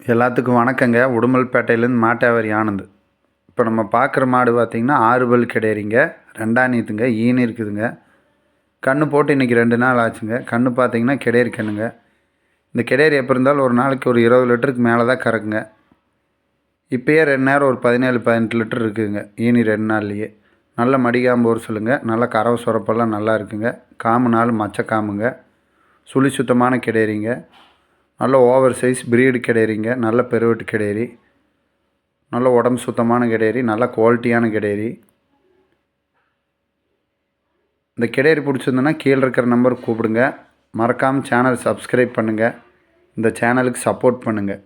எல்லாத்துக்கும் வணக்கங்க. உடுமல்பேட்டையிலேருந்து மாட்டாவாரி ஆனந்த். இப்போ நம்ம பார்க்குற மாடு பார்த்திங்கன்னா ஆறு பல் கிடையாதுங்க ரெண்டாம் நீத்துங்க. ஈனு இருக்குதுங்க. கன்று போட்டு இன்றைக்கி ரெண்டு நாள் ஆச்சுங்க. கன்று பார்த்தீங்கன்னா கிடையிற கண்ணுங்க. இந்த கிடையிற எப்போ இருந்தாலும் ஒரு நாளைக்கு ஒரு இருபது லிட்டருக்கு மேலே தான் கறக்குங்க. இப்போயே ரெண்டு நேரம் ஒரு பதினேழு பதினெட்டு லிட்டர் இருக்குதுங்க. ஈனி ரெண்டு நாள்லேயே. நல்ல மடிகாம்பு ஒரு சொல்லுங்க. நல்ல கறவை சுரப்பெல்லாம் நல்லா இருக்குங்க. காமு நாள் மச்ச காமுங்க சுழி சுத்தமான கிடையிறீங்க. நல்ல ஓவர் சைஸ் பிரீடு கிடையிறிங்க நல்ல பெருவெட்டு கிடையிறி நல்ல உடம்பு சுத்தமான கிடையாது நல்ல குவாலிட்டியான கிடையாது இந்த கிடையறி பிடிச்சிருந்ததுன்னா கீழே இருக்கிற நம்பருக்கு கூப்பிடுங்க. மறக்காமல் சேனல் சப்ஸ்கிரைப் பண்ணுங்கள் இந்த சேனலுக்கு சப்போர்ட் பண்ணுங்கள்